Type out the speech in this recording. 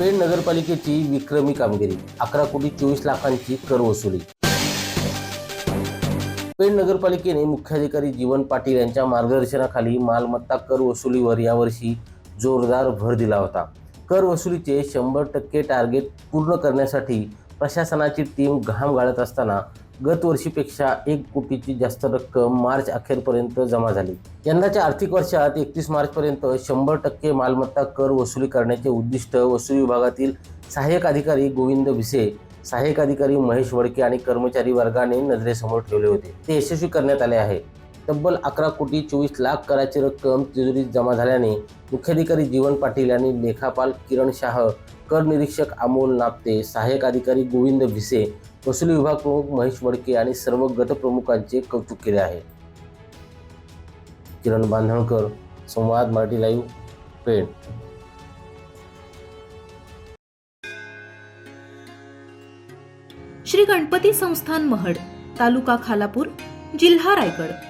पेण नगरपालिकेची विक्रमी कामगिरी. अकरा कोटी चोवीस लाखांची कर वसुली. पेण नगरपालिकेने मुख्याधिकारी जीवन पाटील यांच्या मार्गदर्शनाखाली मालमत्ता कर वसुलीवर यावर्षी जोरदार भर दिला होता. कर वसुलीचे शंभर टक्के टार्गेट पूर्ण करण्यासाठी प्रशासनाची टीम घाम गाळत असताना गत वर्षीपेक्षा एक कोटीची जास्त रक्कम मार्च अखेरपर्यंत जमा झाली. यंदाच्या आर्थिक वर्षात एकतीस मार्चपर्यंत शंभर टक्के मालमत्ता कर वसुली करण्याचे उद्दिष्ट वसुली विभागातील सहाय्यक अधिकारी गोविंद भिसे सहाय्यक अधिकारी महेश वडके आणि कर्मचारी वर्गाने नजरेसमोर ठेवले होते. ते यशस्वी करण्यात आले आहे. तब्बल अकरा कोटी चोवीस लाख कराची रक्कम तिजोरीत जमा झाल्याने मुख्याधिकारी जीवन पाटील यांनी लेखापाल किरण शाह कर निरीक्षक अमोल नापते सहाय्यक अधिकारी गोविंद भिसे वसुली विभाग प्रमुख महेश वडके आणि सर्व गटप्रमुखांचे कौतुक केले आहे. किरण बांधणकर संवाद मराठी लाईव्ह पेण. श्री गणपती संस्थान महड तालुका खालापूर जिल्हा रायगड.